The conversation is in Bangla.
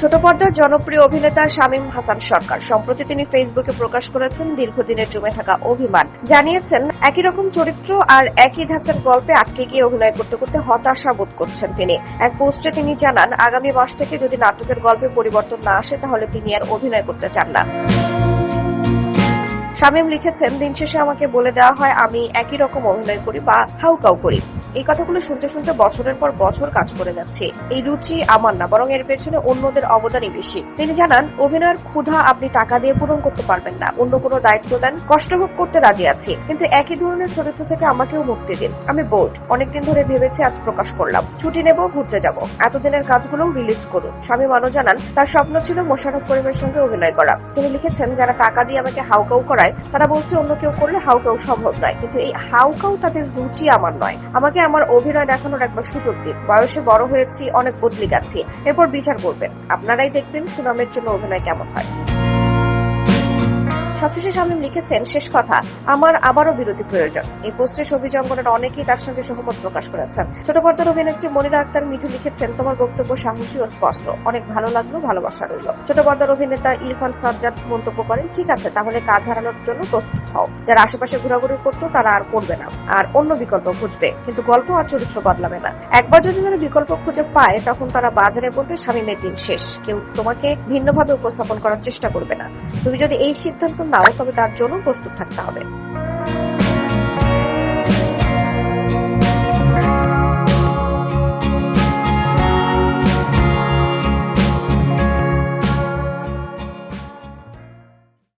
ছোট পর্দার জনপ্রিয় অভিনেতা শামীম হাসান সরকার। সম্প্রতি তিনি ফেসবুকে প্রকাশ করেছেন দীর্ঘদিনের জমে থাকা অভিমান। জানিয়েছেন, একই রকম চরিত্র আর একই ধাঁচের গল্পে আটকে গিয়ে অভিনয় করতে করতে হতাশা বোধ করছেন তিনি। এক পোস্টে তিনি জানান, আগামী মাস থেকে যদি নাটকের গল্পে পরিবর্তন না আসে, তাহলে তিনি আর অভিনয় করতে চান না। শামীম লিখেছেন, দিন শেষে আমাকে বলে দেওয়া হয়, আমি একই রকম অভিনয় করি বা হাউকাউ করি। এই কথাগুলো শুনতে শুনতে বছরের পর বছর কাজ করে যাচ্ছে। এই রুচি আমার না, বরং এর পেছনে অন্যদের অবদানই বেশি। তিনি জানান, অভিনয়ের ক্ষুধা আপনি টাকা দিয়ে পূরণ করতে পারবেন না। অন্য কোনো দায়িত্ব দেন, কষ্ট করতে রাজি আছি। কিন্তু একই ধরনের চরিত্র থেকে আমাকেও মুক্তি দিন। আমি বোর্ড। অনেকদিন ধরে ভেবেছি আজ প্রকাশ করলাম। ছুটি নেব, ঘুরতে যাব। এতদিনের কাজগুলো রিলিজ করুন। স্বামী মানো জানান, তার স্বপ্ন ছিল মোশারফ করিমের সঙ্গে অভিনয় করা। তিনি লিখেছেন, যারা টাকা দিয়ে আমাকে হাউকাউ করায় তারা বলছে, অন্য কেউ করলে হাউকাউ সম্ভব নয়। কিন্তু এই হাউকাউ তাদের রুচি আমার নয়। আমাকে আমার অভিনয় দেখানোর একবার সুযোগ দিন। বয়সে বড় হয়েছি, অনেক বদলি গেছি। এরপর বিচার করবেন। আপনারাই দেখবেন সুনামের জন্য অভিনয় কেমন হয়। সবশেষে শামীম লিখেছেন, শেষ কথা, আমার আবারও বিরতি প্রয়োজন। এই পোস্টে ছবি জঙ্গনের অনেকেই তার সঙ্গে সহমত প্রকাশ করেছেন। ছোট পর্দার অভিনেত্রী মনিরা আক্তার মিঠু লিখেছেন, তোমার বক্তব্য সাহসী ও স্পষ্ট। অনেক ভালো লাগল, ভালোবাসা রইল। ছোট পর্দার অভিনেতা ইরফান সাজ্জাদ মন্তব্য করেন, ঠিক আছে, তাহলে কাজ হারানোর জন্য প্রস্তুত হও। যারা আশেপাশে ঘোরাঘুরি করতো, তারা আর করবে না। আর অন্য বিকল্প খুঁজবে। কিন্তু গল্প আর চরিত্র বদলাবে না। একবার যদি তারা বিকল্প খুঁজে পায়, তখন তারা বাজারে বলবে স্বামীমের দিন শেষ। কেউ তোমাকে ভিন্নভাবে উপস্থাপন করার চেষ্টা করবে না। তুমি যদি এই সিদ্ধান্ত নাও তবে তার জন্য প্রস্তুত থাকতে হবে।